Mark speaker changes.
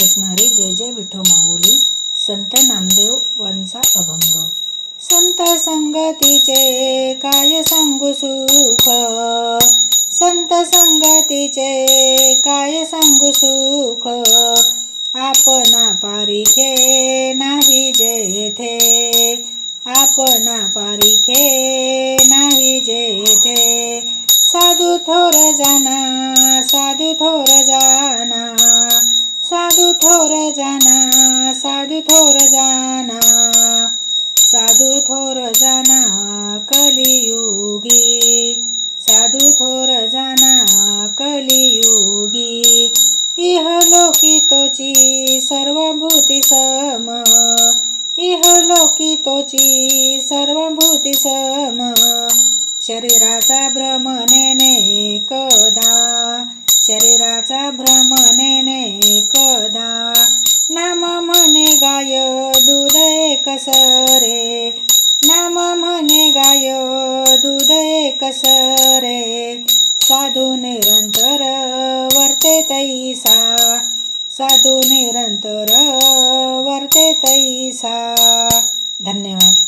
Speaker 1: रामकृष्ण जय जय विठो माऊली. संत नामदेव वंचा अभंग. संत संगतीचे काय सांगू सुख? संत संगतीचे काय सांगू सुख? आपणा पारिखे नाही जेथे. आपणा पारिखे नाही जेथे. साधू थोर जाना साधू थोर जा थोर जाना साधू थोर जाना साधू थोर जाना कलियुगी साधू थोर जाना कलियुगी इह लोकी तोची सर्वभूती सम इह लोकी तोची सर्वभूती सम शरीराचा भ्रम नेने कदा शरीराचा भ्रम नेने कदा एकसरे नाम म्हणे गाय दूध रे साधू निरंतर वर्ते तैसा. साधू निरंतर वर्ते तैसा. धन्यवाद.